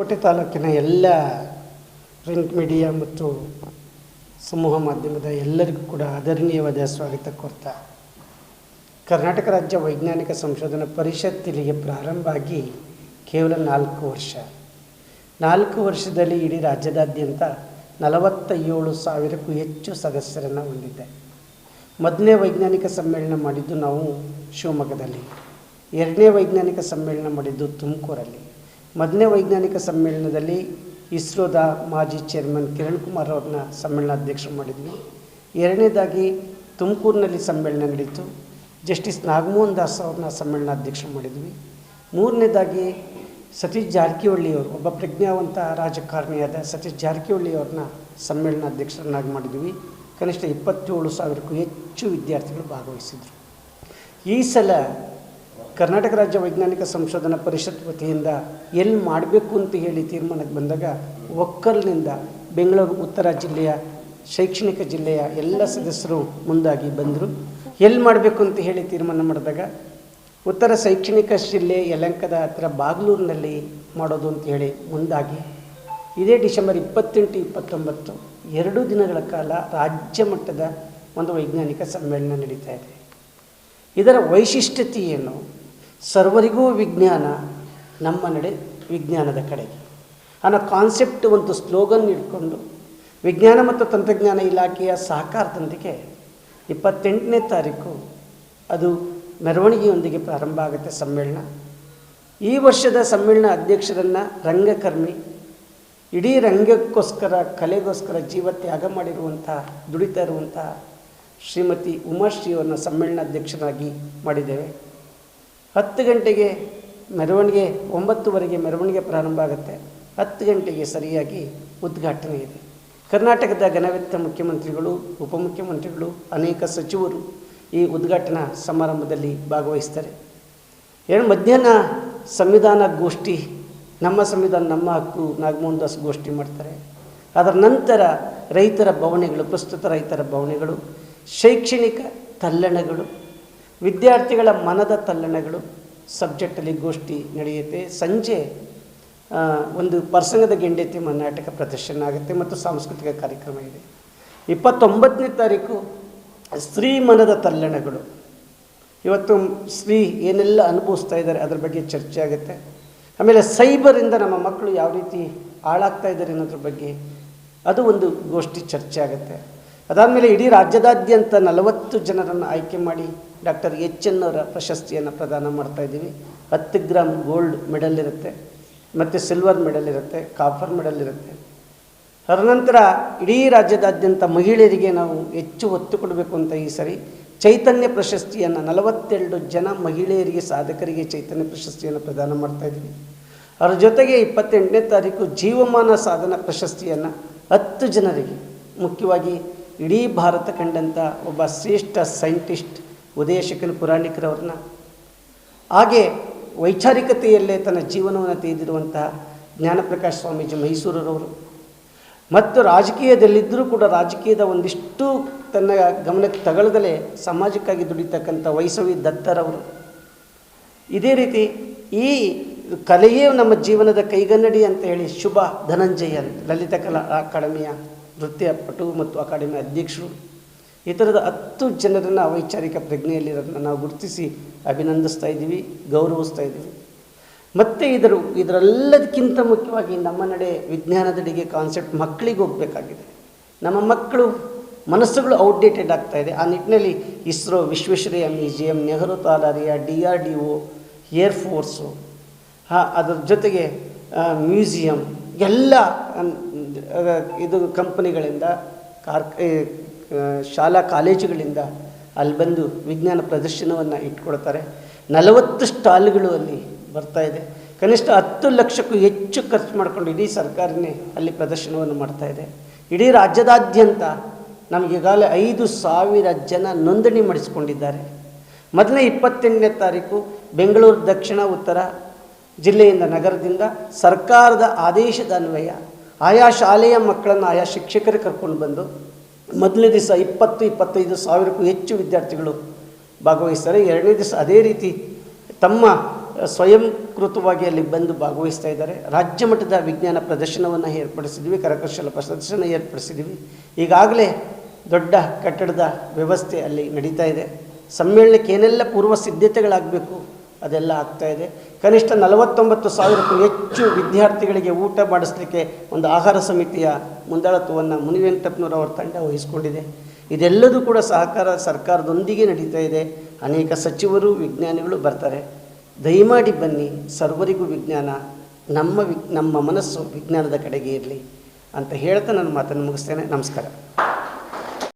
ಕೋಟೆ ತಾಲೂಕಿನ ಎಲ್ಲ ಪ್ರಿಂಟ್ ಮೀಡಿಯಾ ಮತ್ತು ಸಮೂಹ ಮಾಧ್ಯಮದ ಎಲ್ಲರಿಗೂ ಕೂಡ ಆದರಣೀಯವಾದ ಸ್ವಾಗತ ಕೋರ್ತಾ. ಕರ್ನಾಟಕ ರಾಜ್ಯ ವೈಜ್ಞಾನಿಕ ಸಂಶೋಧನಾ ಪರಿಷತ್ ಇಲ್ಲಿಗೆ ಪ್ರಾರಂಭ ಆಗಿ ಕೇವಲ ನಾಲ್ಕು ವರ್ಷ. ನಾಲ್ಕು ವರ್ಷದಲ್ಲಿ ಇಡೀ ರಾಜ್ಯದಾದ್ಯಂತ ನಲವತ್ತ ಏಳು ಸಾವಿರಕ್ಕೂ ಹೆಚ್ಚು ಸದಸ್ಯರನ್ನು ಹೊಂದಿದೆ. ಮೊದಲನೇ ವೈಜ್ಞಾನಿಕ ಸಮ್ಮೇಳನ ಮಾಡಿದ್ದು ನಾವು ಶಿವಮೊಗ್ಗದಲ್ಲಿ. ಎರಡನೇ ವೈಜ್ಞಾನಿಕ ಸಮ್ಮೇಳನ ಮಾಡಿದ್ದು ತುಮಕೂರಲ್ಲಿ. ಮೊದಲನೇ ವೈಜ್ಞಾನಿಕ ಸಮ್ಮೇಳನದಲ್ಲಿ ಇಸ್ರೋದ ಮಾಜಿ ಚೇರ್ಮನ್ ಕಿರಣ್ ಕುಮಾರ್ ಅವ್ರನ್ನ ಸಮ್ಮೇಳನಾಧ್ಯಕ್ಷರು ಮಾಡಿದ್ವಿ. ಎರಡನೇದಾಗಿ ತುಮಕೂರಿನಲ್ಲಿ ಸಮ್ಮೇಳನ ನಡೀತು. ಜಸ್ಟಿಸ್ ನಾಗಮೋಹನ್ ದಾಸ್ ಅವ್ರನ್ನ ಸಮ್ಮೇಳನಾಧ್ಯಕ್ಷರು ಮಾಡಿದ್ವಿ. ಮೂರನೇದಾಗಿ ಸತೀಶ್ ಜಾರಕಿಹೊಳ್ಳಿ ಅವರು, ಒಬ್ಬ ಪ್ರಜ್ಞಾವಂತ ರಾಜಕಾರಣಿಯಾದ ಸತೀಶ್ ಜಾರಕಿಹೊಳ್ಳಿ ಅವ್ರನ್ನ ಸಮ್ಮೇಳನಾಧ್ಯಕ್ಷರನ್ನಾಗಿ ಮಾಡಿದ್ವಿ. ಕನಿಷ್ಠ ಇಪ್ಪತ್ತೇಳು ಸಾವಿರಕ್ಕೂ ಹೆಚ್ಚು ವಿದ್ಯಾರ್ಥಿಗಳು ಭಾಗವಹಿಸಿದರು. ಈ ಸಲ ಕರ್ನಾಟಕ ರಾಜ್ಯ ವೈಜ್ಞಾನಿಕ ಸಂಶೋಧನಾ ಪರಿಷತ್ ವತಿಯಿಂದ ಎಲ್ಲಿ ಮಾಡಬೇಕು ಅಂತ ಹೇಳಿ ತೀರ್ಮಾನಕ್ಕೆ ಬಂದಾಗ ಒಕ್ಕಲ್ನಿಂದ ಬೆಂಗಳೂರು, ಉತ್ತರ ಜಿಲ್ಲೆಯ, ಶೈಕ್ಷಣಿಕ ಜಿಲ್ಲೆಯ ಎಲ್ಲ ಸದಸ್ಯರು ಮುಂದಾಗಿ ಬಂದರು. ಎಲ್ಲಿ ಮಾಡಬೇಕು ಅಂತ ಹೇಳಿ ತೀರ್ಮಾನ ಮಾಡಿದಾಗ ಉತ್ತರ ಶೈಕ್ಷಣಿಕ ಜಿಲ್ಲೆ ಯಲಂಕದ ಹತ್ರ ಬಾಗ್ಲೂರಿನಲ್ಲಿ ಮಾಡೋದು ಅಂತ ಹೇಳಿ ಮುಂದಾಗಿ ಇದೇ ಡಿಸೆಂಬರ್ ಇಪ್ಪತ್ತೆಂಟು, ಇಪ್ಪತ್ತೊಂಬತ್ತು, ಎರಡು ದಿನಗಳ ಕಾಲ ರಾಜ್ಯ ಮಟ್ಟದ ಒಂದು ವೈಜ್ಞಾನಿಕ ಸಮ್ಮೇಳನ ನಡೀತಾ ಇದೆ. ಇದರ ವೈಶಿಷ್ಟ್ಯತೆ ಸರ್ವರಿಗೂ ವಿಜ್ಞಾನ, ನಮ್ಮ ನಡೆ ವಿಜ್ಞಾನದ ಕಡೆಗೆ. ಅನ್ನೋ ಕಾನ್ಸೆಪ್ಟ್ ಒಂದು ಸ್ಲೋಗನ್ ಇಟ್ಕೊಂಡು ವಿಜ್ಞಾನ ಮತ್ತು ತಂತ್ರಜ್ಞಾನ ಇಲಾಖೆಯ ಸಹಕಾರದೊಂದಿಗೆ ಇಪ್ಪತ್ತೆಂಟನೇ ತಾರೀಕು ಅದು ಮೆರವಣಿಗೆಯೊಂದಿಗೆ ಪ್ರಾರಂಭ ಆಗುತ್ತೆ ಸಮ್ಮೇಳನ. ಈ ವರ್ಷದ ಸಮ್ಮೇಳನ ಅಧ್ಯಕ್ಷರನ್ನು ರಂಗಕರ್ಮಿ, ಇಡೀ ರಂಗಕ್ಕೋಸ್ಕರ, ಕಲೆಗೋಸ್ಕರ ಜೀವ ತ್ಯಾಗ ಮಾಡಿರುವಂಥ ದುಡಿತಾ ಇರುವಂಥ ಶ್ರೀಮತಿ ಉಮಾಶ್ರೀಯವರನ್ನು ಸಮ್ಮೇಳನಾಧ್ಯಕ್ಷರಾಗಿ ಮಾಡಿದ್ದೇವೆ. ಹತ್ತು ಗಂಟೆಗೆ ಮೆರವಣಿಗೆ, ಒಂಬತ್ತುವರೆಗೆ ಮೆರವಣಿಗೆ ಪ್ರಾರಂಭ ಆಗುತ್ತೆ. ಹತ್ತು ಗಂಟೆಗೆ ಸರಿಯಾಗಿ ಉದ್ಘಾಟನೆ ಇದೆ. ಕರ್ನಾಟಕದ ಘನವೆತ್ತ ಮುಖ್ಯಮಂತ್ರಿಗಳು, ಉಪಮುಖ್ಯಮಂತ್ರಿಗಳು, ಅನೇಕ ಸಚಿವರು ಈ ಉದ್ಘಾಟನಾ ಸಮಾರಂಭದಲ್ಲಿ ಭಾಗವಹಿಸ್ತಾರೆ. ಏನು ಮಧ್ಯಾಹ್ನ ಸಂವಿಧಾನ ಗೋಷ್ಠಿ, ನಮ್ಮ ಸಂವಿಧಾನ, ನಮ್ಮ ಹಕ್ಕು ನಾಗಮೋಹನ್ ದಾಸ್ ಗೋಷ್ಠಿ ಮಾಡ್ತಾರೆ. ಅದರ ನಂತರ ರೈತರ ಭವನೆಗಳು, ಪ್ರಸ್ತುತ ರೈತರ ಭವನೆಗಳು ಶೈಕ್ಷಣಿಕ ತಲ್ಲಣಗಳು, ವಿದ್ಯಾರ್ಥಿಗಳ ಮನದ ತಲ್ಲಣಗಳು, ಸಬ್ಜೆಕ್ಟಲ್ಲಿ ಗೋಷ್ಠಿ ನಡೆಯುತ್ತೆ. ಸಂಜೆ ಒಂದು ಪ್ರಸಂಗದ ಗೆಂಡೆತಿ ನಾಟಕ ಪ್ರದರ್ಶನ ಆಗುತ್ತೆ ಮತ್ತು ಸಾಂಸ್ಕೃತಿಕ ಕಾರ್ಯಕ್ರಮ ಇದೆ. ಇಪ್ಪತ್ತೊಂಬತ್ತನೇ ತಾರೀಕು ಸ್ತ್ರೀ ಮನದ ತಲ್ಲಣಗಳು. ಇವತ್ತು ಸ್ತ್ರೀ ಏನೆಲ್ಲ ಅನುಭವಿಸ್ತಾ ಇದ್ದಾರೆ ಅದ್ರ ಬಗ್ಗೆ ಚರ್ಚೆ ಆಗುತ್ತೆ. ಆಮೇಲೆ ಸೈಬರಿಂದ ನಮ್ಮ ಮಕ್ಕಳು ಯಾವ ರೀತಿ ಹಾಳಾಗ್ತಾ ಇದ್ದಾರೆ ಅನ್ನೋದ್ರ ಬಗ್ಗೆ ಅದು ಒಂದು ಗೋಷ್ಠಿ ಚರ್ಚೆ ಆಗುತ್ತೆ. ಅದಾದಮೇಲೆ ಇಡೀ ರಾಜ್ಯದಾದ್ಯಂತ ನಲವತ್ತು ಜನರನ್ನು ಆಯ್ಕೆ ಮಾಡಿ ಡಾಕ್ಟರ್ ಎಚ್ ಎನ್ ಅವರ ಪ್ರಶಸ್ತಿಯನ್ನು ಪ್ರದಾನ ಮಾಡ್ತಾ ಇದ್ದೀವಿ. ಹತ್ತು ಗ್ರಾಮ್ ಗೋಲ್ಡ್ ಮೆಡಲ್ ಇರುತ್ತೆ, ಮತ್ತು ಸಿಲ್ವರ್ ಮೆಡಲ್ ಇರುತ್ತೆ ಕಾಫರ್ ಮೆಡಲ್ ಇರುತ್ತೆ. ಅದರ ನಂತರ ಇಡೀ ರಾಜ್ಯದಾದ್ಯಂತ ಮಹಿಳೆಯರಿಗೆ ನಾವು ಹೆಚ್ಚು ಒತ್ತು ಕೊಡಬೇಕು ಅಂತ ಈ ಸರಿ ಚೈತನ್ಯ ಪ್ರಶಸ್ತಿಯನ್ನು ನಲವತ್ತೆರಡು ಜನ ಮಹಿಳೆಯರಿಗೆ ಸಾಧಕರಿಗೆ ಚೈತನ್ಯ ಪ್ರಶಸ್ತಿಯನ್ನು ಪ್ರದಾನ ಮಾಡ್ತಾಯಿದ್ದೀವಿ ಅದರ ಜೊತೆಗೆ ಇಪ್ಪತ್ತೆಂಟನೇ ತಾರೀಕು ಜೀವಮಾನ ಸಾಧನ ಪ್ರಶಸ್ತಿಯನ್ನು ಹತ್ತು ಜನರಿಗೆ ಮುಖ್ಯವಾಗಿ ಇಡೀ ಭಾರತ ಕಂಡಂಥ ಒಬ್ಬ ಶ್ರೇಷ್ಠ ಸೈಂಟಿಸ್ಟ್ ಉದಯಶಕನ ಪುರಾಣಿಕರವ್ರನ್ನ. ಹಾಗೆ ವೈಚಾರಿಕತೆಯಲ್ಲೇ ತನ್ನ ಜೀವನವನ್ನು ತೆಗೆದಿರುವಂತಹ ಜ್ಞಾನಪ್ರಕಾಶ ಸ್ವಾಮೀಜಿ ಮೈಸೂರರವರು. ಮತ್ತು ರಾಜಕೀಯದಲ್ಲಿದ್ದರೂ ಕೂಡ ರಾಜಕೀಯದ ಒಂದಿಷ್ಟು ತನ್ನ ಗಮನಕ್ಕೆ ತಗೊಳ್ಳದಲೇ ಸಮಾಜಕ್ಕಾಗಿ ದುಡಿತಕ್ಕಂಥ ವೈಸವಿ ದತ್ತರವರು. ಇದೇ ರೀತಿ ಈ ಕಲೆಯೇ ನಮ್ಮ ಜೀವನದ ಕೈಗನ್ನಡಿ ಅಂತ ಹೇಳಿ ಶುಭ ಧನಂಜಯ ಲಲಿತ ಕಲಾ ಅಕಾಡೆಮಿಯ ನೃತ್ಯ ಪಟು ಮತ್ತು ಅಕಾಡೆಮಿ ಅಧ್ಯಕ್ಷರು ಈ ಥರದ ಹತ್ತು ಜನರನ್ನು ವೈಚಾರಿಕ ಪ್ರಜ್ಞೆಯಲ್ಲಿರೋದನ್ನು ನಾವು ಗುರುತಿಸಿ ಅಭಿನಂದಿಸ್ತಾ ಇದ್ದೀವಿ, ಗೌರವಿಸ್ತಾ ಇದ್ದೀವಿ. ಮತ್ತು ಇದರ, ಇದರೆಲ್ಲದಕ್ಕಿಂತ ಮುಖ್ಯವಾಗಿ ನಮ್ಮ ನಡೆ ವಿಜ್ಞಾನದೆಡೆಗೆ ಕಾನ್ಸೆಪ್ಟ್ ಮಕ್ಕಳಿಗೆ ಹೋಗಬೇಕಾಗಿದೆ. ನಮ್ಮ ಮಕ್ಕಳು ಮನಸ್ಸುಗಳು ಔಟ್ಡೇಟೆಡ್ ಆಗ್ತಾ ಇದೆ. ಆ ನಿಟ್ಟಿನಲ್ಲಿ ISRO, Visvesvaraya museum, Nehru ತಾಲಾರಿಯ D R D O, air ಹಾ, ಅದರ ಜೊತೆಗೆ ಮ್ಯೂಸಿಯಂ ಎಲ್ಲ ಇದು ಕಂಪನಿಗಳಿಂದ ಕಾರ್ ಶಾಲಾ ಕಾಲೇಜುಗಳಿಂದ ಅಲ್ಲಿ ಬಂದು ವಿಜ್ಞಾನ ಪ್ರದರ್ಶನವನ್ನು ಇಟ್ಕೊಳ್ತಾರೆ ನಲವತ್ತು ಸ್ಟಾಲ್ಗಳು ಅಲ್ಲಿ ಬರ್ತಾ ಇದೆ. ಕನಿಷ್ಠ ಹತ್ತು ಲಕ್ಷಕ್ಕೂ ಹೆಚ್ಚು ಖರ್ಚು ಮಾಡಿಕೊಂಡು ಇಡೀ ಸರ್ಕಾರನೇ ಅಲ್ಲಿ ಪ್ರದರ್ಶನವನ್ನು ಮಾಡ್ತಾ ಇದೆ. ಇಡೀ ರಾಜ್ಯದಾದ್ಯಂತ ನಮಗೀಗಾಗಲೇ ಐದು ಸಾವಿರ ಜನ ನೋಂದಣಿ ಮಾಡಿಸಿಕೊಂಡಿದ್ದಾರೆ. ಮೊದಲನೇ ಇಪ್ಪತ್ತೆಂಟನೇ ತಾರೀಕು, ಬೆಂಗಳೂರು ದಕ್ಷಿಣ, ಉತ್ತರ ಜಿಲ್ಲೆಯಿಂದ ನಗರದಿಂದ ಸರ್ಕಾರದ ಆದೇಶದ ಅನ್ವಯ. ಆಯಾ ಶಾಲೆಯ ಮಕ್ಕಳನ್ನು ಆಯಾ ಶಿಕ್ಷಕರೇ ಕರ್ಕೊಂಡು ಬಂದು ಮೊದಲನೇ ದಿವಸ ಇಪ್ಪತ್ತು, ಇಪ್ಪತ್ತೈದು ಸಾವಿರಕ್ಕೂ ಹೆಚ್ಚು ವಿದ್ಯಾರ್ಥಿಗಳು ಭಾಗವಹಿಸ್ತಾರೆ. ಎರಡನೇ ದಿವಸ ಅದೇ ರೀತಿ ತಮ್ಮ ಸ್ವಯಂಕೃತವಾಗಿ ಅಲ್ಲಿ ಬಂದು ಭಾಗವಹಿಸ್ತಾ ಇದ್ದಾರೆ. ರಾಜ್ಯ ಮಟ್ಟದ ವಿಜ್ಞಾನ ಪ್ರದರ್ಶನವನ್ನು ಏರ್ಪಡಿಸಿದ್ವಿ, ಕರಕುಶಲ ಪ್ರದರ್ಶನ ಏರ್ಪಡಿಸಿದ್ವಿ. ಈಗಾಗಲೇ ದೊಡ್ಡ ಕಟ್ಟಡದ ವ್ಯವಸ್ಥೆ ಅಲ್ಲಿ ನಡೀತಾ ಇದೆ. ಸಮ್ಮೇಳನಕ್ಕೆ ಏನೆಲ್ಲ ಪೂರ್ವ ಸಿದ್ಧತೆಗಳಾಗಬೇಕು ಅದೆಲ್ಲ ಆಗ್ತಾ ಇದೆ. ಕನಿಷ್ಠ ನಲವತ್ತೊಂಬತ್ತು ಸಾವಿರಕ್ಕೂ ಹೆಚ್ಚು ವಿದ್ಯಾರ್ಥಿಗಳಿಗೆ ಊಟ ಮಾಡಿಸ್ಲಿಕ್ಕೆ ಒಂದು ಆಹಾರ ಸಮಿತಿಯ ಮುಂದಾಳತ್ವವನ್ನು ಮುನಿವೆಂಕಟಪ್ಪನವರವರ ತಂಡ ವಹಿಸಿಕೊಂಡಿದೆ. ಇದೆಲ್ಲದೂ ಕೂಡ ಸಹಕಾರ ಸರ್ಕಾರದೊಂದಿಗೆ ನಡೀತಾ ಇದೆ. ಅನೇಕ ಸಚಿವರು, ವಿಜ್ಞಾನಿಗಳು ಬರ್ತಾರೆ. ದಯಮಾಡಿ ಬನ್ನಿ, ಸರ್ವರಿಗೂ ವಿಜ್ಞಾನ, ನಮ್ಮ ವಿ ನಮ್ಮ ಮನಸ್ಸು ವಿಜ್ಞಾನದ ಕಡೆಗೆ ಇರಲಿ ಅಂತ ಹೇಳ್ತಾ ನನ್ನ ಮಾತನ್ನು ಮುಗಿಸ್ತೇನೆ. ನಮಸ್ಕಾರ.